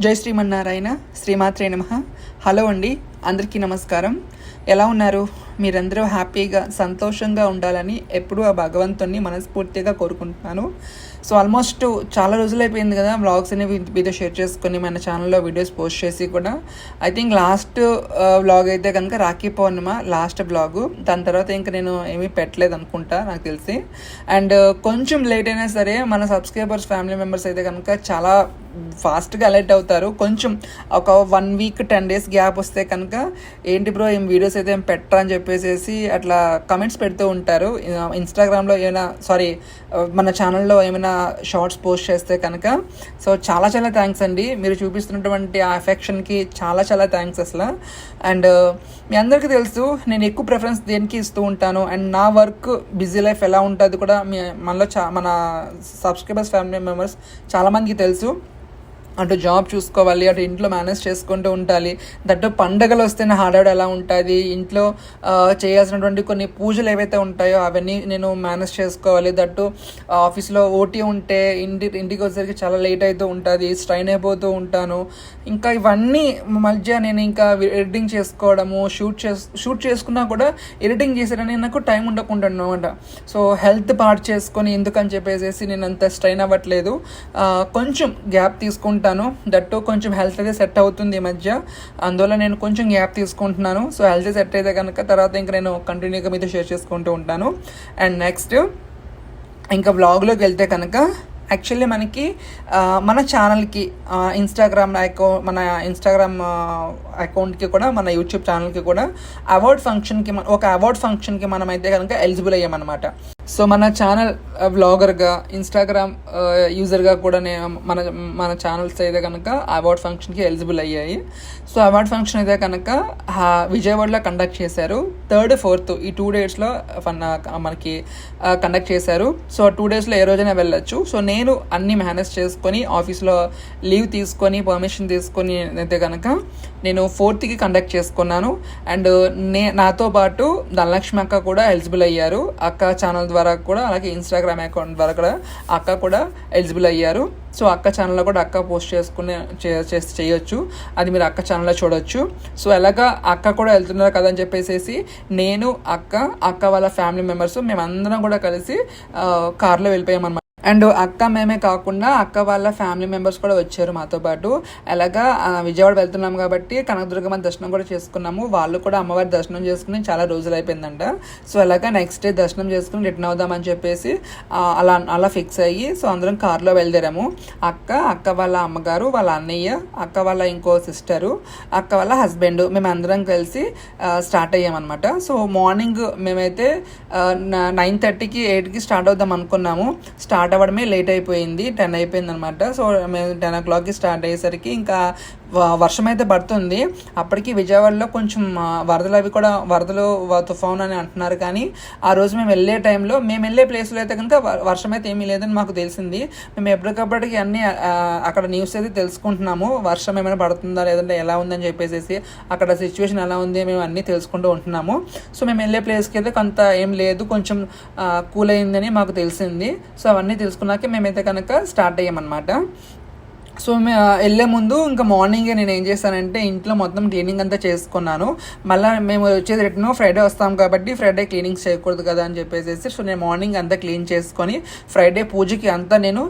జై శ్రీమన్నారాయణ శ్రీమాత్రే నమ. హలో అండి అందరికీ నమస్కారం. ఎలా ఉన్నారు? మీరందరూ హ్యాపీగా సంతోషంగా ఉండాలని ఎప్పుడూ ఆ భగవంతుని మనస్ఫూర్తిగా కోరుకుంటున్నాను. సో ఆల్మోస్ట్ చాలా రోజులు అయిపోయింది కదా వ్లాగ్స్ అనేవి మీతో షేర్ చేసుకొని మన ఛానల్లో వీడియోస్ పోస్ట్ చేసి కూడా. ఐ థింక్ లాస్ట్ వ్లాగ్ అయితే కనుక రాఖీ పౌర్ణిమ లాస్ట్ వ్లాగు. దాని తర్వాత ఇంకా నేను ఏమీ పెట్టలేదు అనుకుంటా నాకు తెలిసి. అండ్ కొంచెం లేట్ అయినా సరే మన సబ్స్క్రైబర్స్ ఫ్యామిలీ మెంబర్స్ అయితే కనుక చాలా ఫాస్ట్గా అలర్ట్ అవుతారు. కొంచెం ఒక one week ten days gap వస్తే కనుక ఏంటి బ్రో ఏం వీడియోస్ అయితే ఏం పెట్టరా అని చెప్పేసి అట్లా కమెంట్స్ పెడుతూ ఉంటారు. ఇన్స్టాగ్రామ్లో ఏమైనా సారీ మన ఛానల్లో ఏమైనా షార్ట్స్ పోస్ట్ చేస్తే కనుక. సో చాలా చాలా థ్యాంక్స్ అండి. మీరు చూపిస్తున్నటువంటి ఆ ఎఫెక్షన్కి చాలా చాలా థ్యాంక్స్ అసలు. అండ్ మీ అందరికీ తెలుసు నేను ఎక్కువ ప్రిఫరెన్స్ దేనికి ఇస్తూ ఉంటాను? అండ్ నా వర్క్ బిజీ లైఫ్ ఎలా ఉంటుంది కూడా మీ మనలో చా మన సబ్స్క్రైబర్స్ ఫ్యామిలీ మెంబర్స్ చాలామందికి తెలుసు. అటు జాబ్ చూసుకోవాలి అటు ఇంట్లో మేనేజ్ చేసుకుంటూ ఉండాలి. దట్టు పండగలు వస్తేనే హార్డౌడ్ ఎలా ఉంటుంది? ఇంట్లో చేయాల్సినటువంటి కొన్ని పూజలు ఏవైతే ఉంటాయో అవన్నీ నేను మేనేజ్ చేసుకోవాలి. దట్టు ఆఫీస్లో ఓటీ ఉంటే ఇంటి ఇంటికి వచ్చేసరికి చాలా లేట్ అవుతూ ఉంటుంది స్ట్రైన్ అయిపోతూ ఉంటాను. ఇంకా ఇవన్నీ మధ్య నేను ఇంకా ఎడిటింగ్ చేసుకోవడము షూట్ చేసు షూట్ చేసుకున్నా కూడా ఎడిటింగ్ చేసేటని నాకు టైం ఉండకుండా అనమాట సో హెల్త్ పాడు చేసుకొని ఎందుకని చెప్పేసి నేను అంత స్ట్రైన్ అవ్వట్లేదు. కొంచెం గ్యాప్ తీసుకుంటాను. దట్టు కొంచెం హెల్త్ అయితే సెట్ అవుతుంది ఈ మధ్య. అందువల్ల నేను కొంచెం గ్యాప్ తీసుకుంటున్నాను. సో హెల్త్ సెట్ అయితే కనుక తర్వాత ఇంకా నేను కంటిన్యూగా మీతో షేర్ చేసుకుంటూ ఉంటాను. అండ్ నెక్స్ట్ ఇంకా వ్లాగ్లోకి వెళ్తే కనుక యాక్చువల్లీ మనకి మన ఛానల్కి ఇన్స్టాగ్రామ్ అకౌంట్ మన ఇన్స్టాగ్రామ్ అకౌంట్కి కూడా మన యూట్యూబ్ ఛానల్కి కూడా అవార్డ్ ఫంక్షన్కి ఒక అవార్డ్ ఫంక్షన్కి మనం అయితే కనుక ఎలిజిబుల్ అయ్యామన్నమాట. సో మన ఛానల్ వ్లాగర్గా ఇన్స్టాగ్రామ్ యూజర్గా కూడా నేను మన మన ఛానల్స్ అయితే కనుక అవార్డ్ ఫంక్షన్కి ఎలిజిబుల్ అయ్యాయి. సో అవార్డ్ ఫంక్షన్ అయితే కనుక హా, విజయవాడలో కండక్ట్ చేశారు. థర్డ్ ఫోర్త్ ఈ టూ డేస్లో ఫన్ మనకి uh, కండక్ట్ చేశారు. సో టూ డేస్లో ఏ రోజైనా వెళ్ళొచ్చు. సో నేను అన్ని మేనేజ్ చేసుకొని ఆఫీస్లో లీవ్ తీసుకొని పర్మిషన్ తీసుకొని అయితే కనుక నేను ఫోర్త్కి కండక్ట్ చేసుకున్నాను. అండ్ నే నాతో పాటు ధనలక్ష్మి అక్క కూడా ఎలిజిబుల్ అయ్యారు. అక్క ఛానల్ ద్వారా కూడా అలాగే ఇన్స్టాగ్రామ్ అకౌంట్ ద్వారా కూడా అక్క కూడా ఎలిజిబుల్ అయ్యారు. సో అక్క ఛానల్లో కూడా అక్క పోస్ట్ చేసుకునే చే- చేసి చేయొచ్చు. అది మీరు అక్క ఛానల్లో చూడొచ్చు. సో ఎలాగా అక్క కూడా వెళ్తున్నారు కదా అని చెప్పేసి నేను అక్క అక్క వాళ్ళ ఫ్యామిలీ మెంబర్స్ మేమందరం కూడా కలిసి కార్లో వెళ్ళిపోయాం అనమాట అండ్ అక్క మేమే కాకుండా అక్క వాళ్ళ ఫ్యామిలీ మెంబర్స్ కూడా వచ్చారు మాతో పాటు. అలాగా విజయవాడ వెళ్తున్నాం కాబట్టి కనకదుర్గమ్మ దర్శనం కూడా చేసుకున్నాము. వాళ్ళు కూడా అమ్మవారి దర్శనం చేసుకుని చాలా రోజులు అయిపోయిందంట. సో అలాగా నెక్స్ట్ డే దర్శనం చేసుకుని రిటర్న్ అవుదామని చెప్పేసి అలా అలా ఫిక్స్ అయ్యి సో అందరం కార్లో బయలుదేరాము. అక్క అక్క వాళ్ళ అమ్మగారు వాళ్ళ అన్నయ్య అక్క వాళ్ళ ఇంకో సిస్టరు అక్క వాళ్ళ హస్బెండ్ మేము అందరం కలిసి స్టార్ట్ అయ్యామన్నమాట. సో మార్నింగ్ మేమైతే నైన్ థర్టీకి ఎయిట్కి స్టార్ట్ అవుదాం అనుకున్నాము. స్టార్ట్ అవ్వడమే లేట్ అయిపోయింది. టెన్ అయిపోయింది అనమాట సో మేము టెన్ ఓ క్లాక్కి స్టార్ట్ అయ్యేసరికి ఇంకా వర్షం అయితే పడుతుంది. అప్పటికి విజయవాడలో కొంచెం వరదలు అవి కూడా వరదలు తుఫాన్ అని అంటున్నారు కానీ ఆ రోజు మేము వెళ్ళే టైంలో మేము వెళ్ళే ప్లేస్లో అయితే కనుక వర్షం అయితే ఏమీ లేదని మాకు తెలిసింది. మేము ఎప్పటికప్పటికి అన్ని అక్కడ న్యూస్ అయితే తెలుసుకుంటున్నాము. వర్షం ఏమైనా పడుతుందా లేదంటే ఎలా ఉందని చెప్పేసి అక్కడ సిచ్యువేషన్ ఎలా ఉంది మేము అన్నీ తెలుసుకుంటూ ఉంటున్నాము. సో మేము వెళ్ళే ప్లేస్కి అయితే కొంత ఏం లేదు. కొంచెం కూల్ అయిందని మాకు తెలిసింది. సో అవన్నీ తెలుసుకున్నాక మేమైతే కనుక స్టార్ట్ అయ్యామన్నమాట. సో వెళ్ళే ముందు ఇంకా మార్నింగే నేను ఏం చేశానంటే ఇంట్లో మొత్తం క్లీనింగ్ అంతా చేసుకున్నాను. మళ్ళీ మేము వచ్చేది రిటర్న్ ఫ్రైడే వస్తాం కాబట్టి ఫ్రైడే క్లీనింగ్స్ చేయకూడదు కదా అని చెప్పేసి సో నేను మార్నింగ్ అంతా క్లీన్ చేసుకొని ఫ్రైడే పూజకి అంతా నేను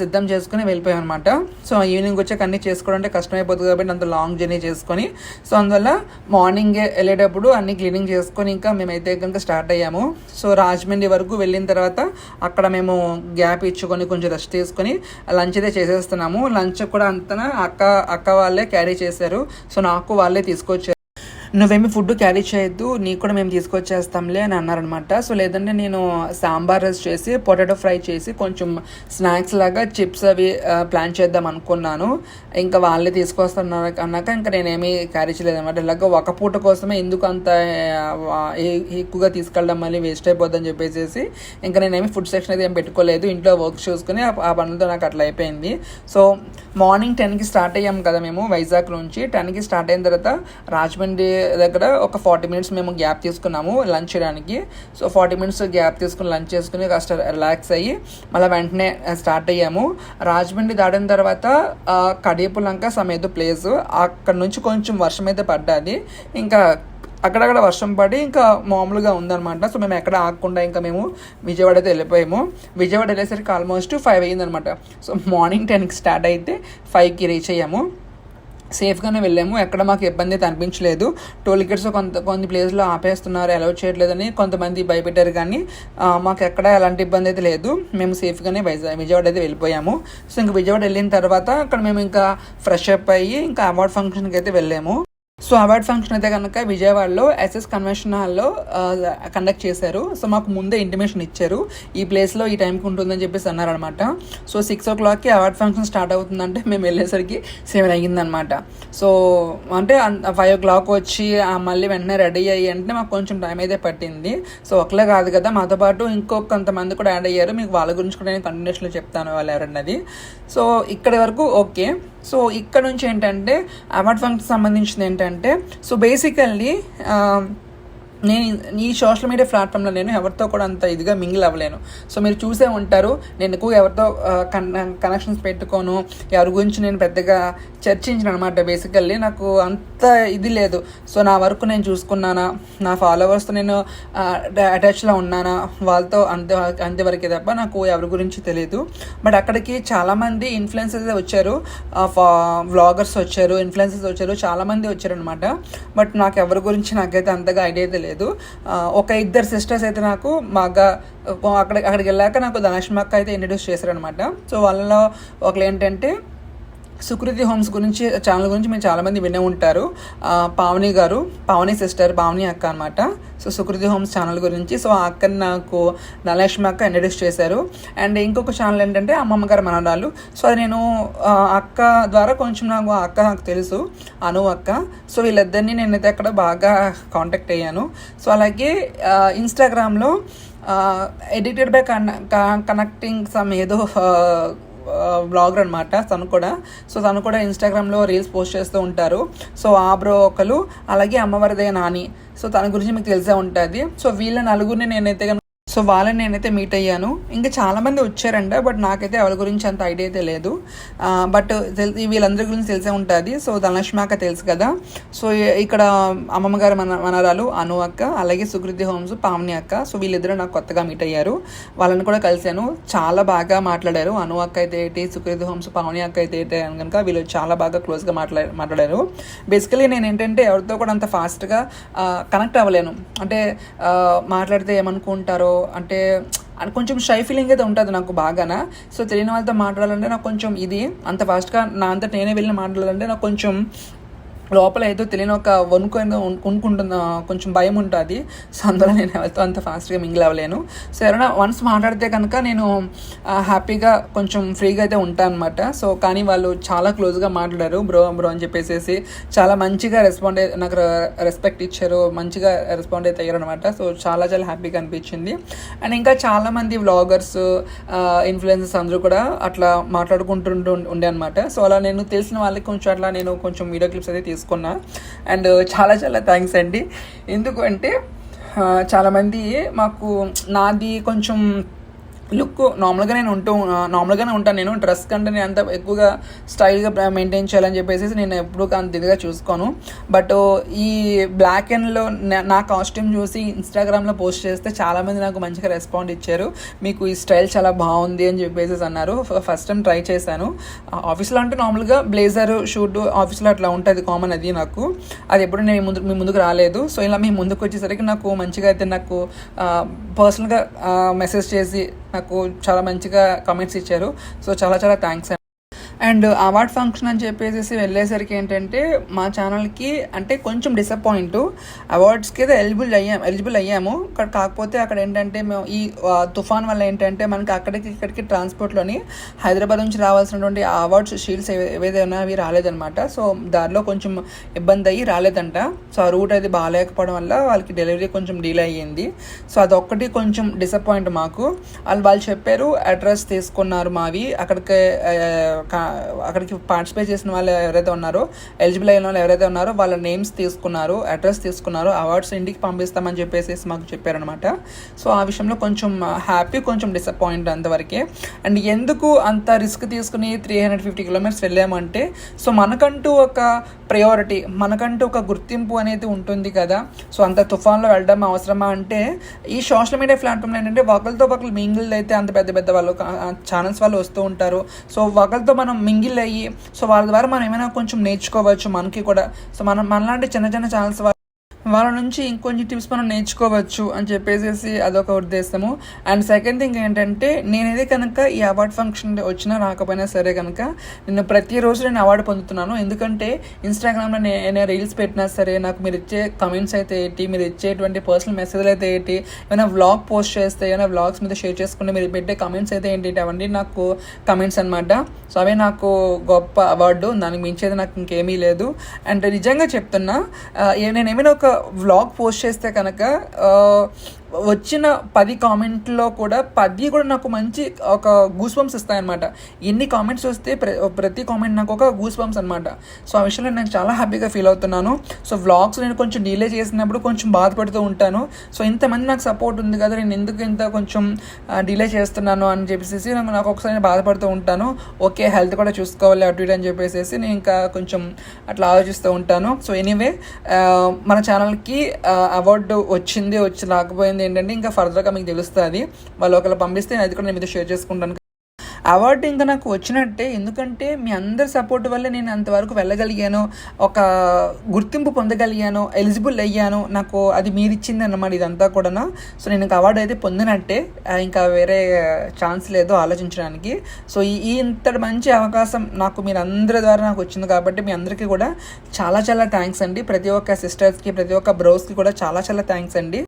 సిద్ధం చేసుకుని వెళ్ళిపోయాను అనమాట సో ఈవినింగ్ వచ్చాక అన్నీ చేసుకోవడం అంటే కష్టమైపోతుంది కాబట్టి అంత లాంగ్ జర్నీ చేసుకొని సో అందువల్ల మార్నింగే వెళ్ళేటప్పుడు అన్ని క్లీనింగ్ చేసుకొని ఇంకా మేమైతే కనుక స్టార్ట్ అయ్యాము. సో రాజమండ్రి వరకు వెళ్ళిన తర్వాత అక్కడ మేము గ్యాప్ ఇచ్చుకొని కొంచెం రెస్ట్ తీసుకొని లంచ్ అయితే చేసేస్తున్నాము. సంచి కూడా అంతనా అక్క అక్క వాళ్ళే క్యారీ చేశారు. సో నాకు వాళ్ళే తీసుకొచ్చారు. నువ్వేమి ఫుడ్ క్యారీ చేయొద్దు నీకు కూడా మేము తీసుకొచ్చేస్తాంలే అని అన్నారనమాట. సో లేదంటే నేను సాంబార్ రైస్ చేసి పొటాటో ఫ్రై చేసి కొంచెం స్నాక్స్ లాగా చిప్స్ అవి ప్లాన్ చేద్దాం అనుకున్నాను. ఇంకా వాళ్ళే తీసుకొస్తున్నారు అన్నాక ఇంకా నేనేమి క్యారీ చేయలేదన్నమాట ఇలాగ ఒక పూట కోసమే ఎందుకు అంత ఎక్కువగా తీసుకెళ్ళడం మళ్ళీ వేస్ట్ అయిపోద్దని చెప్పేసి ఇంకా నేనేమి ఫుడ్ సెక్షన్ అయితే ఏం పెట్టుకోలేదు. ఇంట్లో వర్క్ చూసుకుని ఆ- ఆ పనులతో నాకు అట్లా అయిపోయింది. సో మార్నింగ్ టెన్కి స్టార్ట్ అయ్యాం కదా మేము వైజాగ్ నుంచి. టెన్కి స్టార్ట్ అయిన తర్వాత రాజమండ్రి దగ్గర ఒక ఫార్టీ మినిట్స్ మేము గ్యాప్ తీసుకున్నాము లంచ్ చేయడానికి. సో ఫార్టీ మినిట్స్ గ్యాప్ తీసుకుని లంచ్ చేసుకుని కాస్త రిలాక్స్ అయ్యి మళ్ళీ వెంటనే స్టార్ట్ అయ్యాము. రాజమండ్రి దాటిన తర్వాత ఆ, కడియపులంక సమేత ప్లేస్ అక్కడ నుంచి కొంచెం వర్షం అయితే పడ్డది. ఇంకా అక్కడక్కడ వర్షం పడి ఇంకా మామూలుగా ఉందన్నమాట. సో మేము ఎక్కడ ఆగకుండా ఇంకా మేము విజయవాడ అయితే వెళ్ళిపోయాము. విజయవాడ వెళ్ళేసరికి ఆల్మోస్ట్ ఫైవ్ అయ్యిందనమాట సో మార్నింగ్ టెన్కి స్టార్ట్ అయితే ఫైవ్కి రీచ్ అయ్యాము. సేఫ్గానే వెళ్ళాము. ఎక్కడ మాకు ఇబ్బంది అయితే అనిపించలేదు. టోల్ గేట్స్ కొంత కొన్ని ప్లేస్లో ఆపేస్తున్నారు అలౌ చేయట్లేదని కొంతమంది భయపెట్టారు కానీ మాకు ఎక్కడ ఎలాంటి ఇబ్బంది అయితే లేదు. మేము సేఫ్గానే వైజాగ్ విజయవాడ అయితే వెళ్ళిపోయాము. సో ఇంక విజయవాడ వెళ్ళిన తర్వాత అక్కడ మేము ఇంకా ఫ్రెష్ అప్ అయ్యి ఇంకా అవార్డ్ ఫంక్షన్కి అయితే వెళ్ళాము. సో అవార్డ్ ఫంక్షన్ అయితే కనుక విజయవాడలో ఎస్ఎస్ కన్వెన్షన్ హాల్లో కండక్ట్ చేశారు. సో మాకు ముందే ఇంటిమేషన్ ఇచ్చారు. ఈ ప్లేస్లో ఈ టైంకి ఉంటుందని చెప్పేసి అన్నారనమాట సో సిక్స్ ఓ క్లాక్కి అవార్డ్ ఫంక్షన్ స్టార్ట్ అవుతుందంటే మేము వెళ్ళేసరికి సెవెన్ అయ్యిందనమాట సో అంటే ఫైవ్ ఓ క్లాక్ వచ్చి మళ్ళీ వెంటనే రెడీ అయ్యి అంటే మాకు కొంచెం టైం అయితే పట్టింది. సో ఒకలే కాదు కదా మాతో పాటు ఇంకో కొంతమంది కూడా యాడ్ అయ్యారు. మీకు వాళ్ళ గురించి కూడా నేను కంటిన్యూషన్లో చెప్తాను వాళ్ళు ఎవరన్నది. సో ఇక్కడి వరకు ఓకే. సో ఇక్కడ నుంచి ఏంటంటే అవార్డ్ ఫంక్షన్ సంబంధించింది ఏంటంటే అంటే సో బేసికల్లీ నేను ఈ సోషల్ మీడియా ప్లాట్ఫామ్లో నేను ఎవరితో కూడా అంత ఇదిగా మింగిల్ అవ్వలేను. సో మీరు చూసే ఉంటారు. నేను ఎక్కువ ఎవరితో కనెక్షన్స్ పెట్టుకోను. ఎవరి గురించి నేను పెద్దగా చర్చించిన అనమాట బేసికల్లీ నాకు అంత ఇది లేదు. సో నా వరకు నేను చూసుకున్నానా? నా ఫాలోవర్స్తో నేను అటాచ్లో ఉన్నానా? వాళ్ళతో అంతే అంతవరకే తప్ప నాకు ఎవరి గురించి తెలియదు బట్ అక్కడికి చాలామంది ఇన్ఫ్లుయెన్సర్స్ వచ్చారు. వ్లాగర్స్ వచ్చారు ఇన్ఫ్లుయెన్సర్స్ వచ్చారు చాలామంది వచ్చారనమాట. బట్ నాకు ఎవరి గురించి నాకైతే అంతగా ఐడియా తెలియదు లేదు. ఒక ఇద్దరు సిస్టర్స్ అయితే నాకు బాగా అక్కడ అక్కడికి వెళ్ళాక నాకు ధనష్మక్క అయితే ఇంట్రడ్యూస్ చేశారనమాట సో వాళ్ళలో ఒకళ్ళు ఏంటంటే సుకృతి హోమ్స్ గురించి ఛానల్ గురించి మీరు చాలామంది వినే ఉంటారు. పావని గారు పావని సిస్టర్ పావని అక్క అనమాట సో సుకృతి హోమ్స్ ఛానల్ గురించి సో ఆ అక్కని నాకు ధనలక్ష్మి అక్క ఇంట్రడ్యూస్ చేశారు. అండ్ ఇంకొక ఛానల్ ఏంటంటే అమ్మమ్మ గారి మనవరాలు. సో అది నేను అక్క ద్వారా కొంచెం నాకు ఆ అక్క నాకు తెలుసు అను అక్క. సో వీళ్ళిద్దరినీ నేనైతే అక్కడ బాగా కాంటాక్ట్ అయ్యాను. సో అలాగే ఇన్స్టాగ్రామ్లో edited by con connecting some ఏదో బ్లాగర్ అనమాట తను కూడా. సో తను కూడా ఇన్స్టాగ్రామ్లో రీల్స్ పోస్ట్ చేస్తూ ఉంటారు. సో ఆ బ్రో ఒకరు అలాగే అమ్మవారిదే నాని. సో తన గురించి మీకు తెలిసే ఉంటుంది. సో వీళ్ళ నలుగురిని నేనైతే సో వాళ్ళని నేనైతే మీట్ అయ్యాను. ఇంకా చాలామంది వచ్చారంట బట్ నాకైతే ఎవరి గురించి అంత ఐడియా అయితే లేదు. బట్ వీళ్ళందరి గురించి తెలిసే ఉంటుంది. సో ధనలక్ష్మి అక్క తెలుసు కదా. సో ఇక్కడ అమ్మమ్మ గారి మన మనరాలు అను అక్క అలాగే సుకృతి హోమ్స్ పావని అక్క. సో వీళ్ళిద్దరూ నాకు కొత్తగా మీట్ అయ్యారు. వాళ్ళని కూడా కలిశాను. చాలా బాగా మాట్లాడారు. అను అక్క అయితే ఏంటి సుకృతి హోమ్స్ పావని అక్క అయితే ఏంటి అని కనుక వీళ్ళు చాలా బాగా క్లోజ్గా మాట్లా మాట్లాడారు. బేసికలీ నేను ఏంటంటే ఎవరితో కూడా అంత ఫాస్ట్గా కనెక్ట్ అవ్వలేను. అంటే మాట్లాడితే ఏమనుకుంటారో అంటే కొంచెం షై ఫీలింగ్ అయితే ఉంటుంది నాకు బాగానా. సో తెలియని వాళ్ళతో మాట్లాడాలంటే నాకు కొంచెం ఇది అంత ఫాస్ట్గా నా అంతా నేనే వెళ్ళి మాట్లాడాలంటే నాకు కొంచెం లోపల ఏదో తెలియని ఒక వణుకు కొనుక్కుంటున్న కొంచెం భయం ఉంటుంది. సో అందులో నేను ఎవరితో అంత ఫాస్ట్గా మింగిల్ అవ్వలేను. సో ఎవరైనా వన్స్ మాట్లాడితే కనుక నేను హ్యాపీగా కొంచెం ఫ్రీగా అయితే ఉంటాను అనమాట సో కానీ వాళ్ళు చాలా క్లోజ్గా మాట్లాడారు. బ్రో బ్రో అని చెప్పేసి చాలా మంచిగా రెస్పాండ్ నాకు రెస్పెక్ట్ ఇచ్చారు. మంచిగా రెస్పాండ్ అయితే అయ్యారు అనమాట సో చాలా చాలా హ్యాపీగా అనిపించింది. అండ్ ఇంకా చాలామంది వ్లాగర్స్ ఇన్ఫ్లుయెన్సర్స్ అందరూ కూడా అట్లా మాట్లాడుకుంటుంటూ ఉండే అనమాట సో అలా నేను తెలిసిన వాళ్ళకి కొంచెం అట్లా నేను కొంచెం వీడియో క్లిప్స్ అయితే తీసుకున్నాను తీసుకున్నా. అండ్ చాలా చాలా థ్యాంక్స్ అండి. ఎందుకంటే చాలామంది మాకు నాది కొంచెం లుక్ నార్మల్గా నేను ఉంటూ నార్మల్గానే ఉంటాను నేను. డ్రెస్ కంటే నేను అంత ఎక్కువగా స్టైల్గా మెయింటైన్ చేయాలని చెప్పేసి నేను ఎప్పుడూ అంత ఇదిగా చూసుకోను. బట్ ఈ బ్లాక్ అండ్లో నా కాస్ట్యూమ్ చూసి ఇన్స్టాగ్రామ్లో పోస్ట్ చేస్తే చాలామంది నాకు మంచిగా రెస్పాండ్ ఇచ్చారు. మీకు ఈ స్టైల్ చాలా బాగుంది అని చెప్పేసి అన్నారు. ఫస్ట్ టైం ట్రై చేశాను. ఆఫీస్లో అంటే నార్మల్గా బ్లేజర్ షూట్ ఆఫీస్లో అట్లా ఉంటుంది కామన్ అది నాకు. అది ఎప్పుడు నేను ముందు మీ ముందుకు రాలేదు. సో ఇలా మీ ముందుకు వచ్చేసరికి నాకు మంచిగా అయితే నాకు పర్సనల్గా మెసేజ్ చేసి నాకు చాలా మంచిగా కమెంట్స్ ఇచ్చారు. సో చాలా చాలా థ్యాంక్స్ అండ్ అవార్డ్ ఫంక్షన్ అని చెప్పేసి వెళ్ళేసరికి ఏంటంటే మా ఛానల్కి అంటే కొంచెం డిసప్పాయింట్ అవార్డ్స్కి అయితే ఎలిజిబుల్ అయ్యాం ఎలిజిబుల్ అయ్యాము. ఇక్కడ కాకపోతే అక్కడ ఏంటంటే మేము ఈ తుఫాన్ వల్ల ఏంటంటే మనకి అక్కడికి ఇక్కడికి ట్రాన్స్పోర్ట్లోని హైదరాబాద్ నుంచి రావాల్సినటువంటి అవార్డ్స్ షీల్డ్స్ ఏవైతే ఉన్నాయో అవి రాలేదన్నమాట. సో దారిలో కొంచెం ఇబ్బంది అయ్యి రాలేదంట. సో ఆ రూట్ అది బాగాలేకపోవడం వల్ల వాళ్ళకి డెలివరీ కొంచెం డిలే అయ్యింది. సో అదొక్కటి కొంచెం డిసప్పాయింట్ మాకు. వాళ్ళు వాళ్ళు చెప్పారు అడ్రస్ తీసుకున్నారు మావి. అక్కడికి కా- అక్కడికి పార్టిసిపేట్ చేసిన వాళ్ళు ఎవరైతే ఉన్నారో ఎలిజిబుల్ అయిన వాళ్ళు ఎవరైతే ఉన్నారో వాళ్ళ నేమ్స్ తీసుకున్నారు అడ్రస్ తీసుకున్నారు అవార్డ్స్ ఇంటికి పంపిస్తామని చెప్పేసి మాకు చెప్పారనమాట సో ఆ విషయంలో కొంచెం హ్యాపీ కొంచెం డిసప్పాయింట్ అంతవరకే. అండ్ ఎందుకు అంత రిస్క్ తీసుకుని త్రీ హండ్రెడ్ ఫిఫ్టీ కిలోమీటర్స్ వెళ్ళామంటే సో మనకంటూ ఒక ప్రయారిటీ మనకంటూ ఒక గుర్తింపు అనేది ఉంటుంది కదా. సో అంత తుఫాన్లో వెళ్ళడం అవసరమా అంటే ఈ సోషల్ మీడియా ప్లాట్ఫామ్లో ఏంటంటే ఒకరితో ఒకరు మింగిల్ అయితే అంత పెద్ద పెద్ద వాళ్ళు ఛానల్స్ వాళ్ళు వస్తూ ఉంటారు. సో ఒకరితో మనం మింగిల్ అయ్యి సో వాళ్ళ ద్వారా మనం ఏమైనా కొంచెం నేర్చుకోవచ్చు. మనకి కూడా. సో మనం మనలాంటి చిన్న చిన్న ఛానల్స్ వాళ్ళ నుంచి ఇంకొంచెం టిప్స్ మనం నేర్చుకోవచ్చు అని చెప్పేసి అదొక ఉద్దేశము. అండ్ సెకండ్ థింగ్ ఏంటంటే నేనేది కనుక ఈ అవార్డ్ ఫంక్షన్ వచ్చినా రాకపోయినా సరే కనుక నేను ప్రతిరోజు నేను అవార్డు పొందుతున్నాను. ఎందుకంటే ఇన్స్టాగ్రామ్లో నేను రీల్స్ పెట్టినా సరే నాకు మీరు ఇచ్చే కమెంట్స్ అయితే ఏంటి? మీరు ఇచ్చేటువంటి పర్సనల్ మెసేజ్లు అయితే ఏంటి? ఏమైనా వ్లాగ్ పోస్ట్ చేస్తే ఏమైనా వ్లాగ్స్ మీద షేర్ చేసుకుంటే మీరు పెట్టే కమెంట్స్ అయితే ఏంటి? అవన్నీ నాకు కమెంట్స్ అనమాట సో అవే నాకు గొప్ప అవార్డు దానికి మించేది నాకు ఇంకేమీ లేదు. అండ్ నిజంగా చెప్తున్నా నేను ఏమైనా ఒక వ్లాగ్ పోస్ట్ చేస్తే కనుక ఆ, వచ్చిన పది కామెంట్లో కూడా పది కూడా నాకు మంచి ఒక గూస్ బంప్స్ ఇస్తాయన్నమాట. ఎన్ని కామెంట్స్ వస్తే ప్రతి కామెంట్ నాకు ఒక గూస్ బంప్స్ అనమాట సో ఆ విషయంలో నేను చాలా హ్యాపీగా ఫీల్ అవుతున్నాను. సో వ్లాగ్స్ నేను కొంచెం డిలే చేసినప్పుడు కొంచెం బాధపడుతూ ఉంటాను. సో ఇంతమంది నాకు సపోర్ట్ ఉంది కదా నేను ఎందుకు ఇంత కొంచెం డిలే చేస్తున్నాను అని చెప్పేసి నాకు ఒకసారి బాధపడుతూ ఉంటాను. ఓకే హెల్త్ కూడా చూసుకోవాలి అటు ఇటు అని చెప్పేసి నేను ఇంకా కొంచెం అట్లా ఆలోచిస్తూ ఉంటాను. సో ఎనీవే మన ఛానల్కి అవార్డు వచ్చింది వచ్చి రాకపోయింది ఏంటంటే ఇంకా ఫర్దర్గా మీకు తెలుస్తుంది. వాళ్ళు ఒకవేళ పంపిస్తే అది కూడా నేను మీతో షేర్ చేసుకుంటాను. అవార్డు ఇంకా నాకు వచ్చినట్టే. ఎందుకంటే మీ అందరి సపోర్ట్ వల్ల నేను అంతవరకు వెళ్ళగలిగాను. ఒక గుర్తింపు పొందగలిగాను. ఎలిజిబుల్ అయ్యాను. నాకు అది మీరిచ్చింది అన్నమాట ఇదంతా కూడా సో నేను ఇంకా అవార్డు అయితే పొందినట్టే. ఇంకా వేరే ఛాన్స్ లేదు ఆలోచించడానికి. సో ఈ ఈ ఇంతటి మంచి అవకాశం నాకు మీరు అందరి ద్వారా నాకు వచ్చింది కాబట్టి మీ అందరికీ కూడా చాలా చాలా థ్యాంక్స్ అండి. ప్రతి ఒక్క సిస్టర్స్కి ప్రతి ఒక్క బ్రోస్కి కూడా చాలా చాలా థ్యాంక్స్ అండి.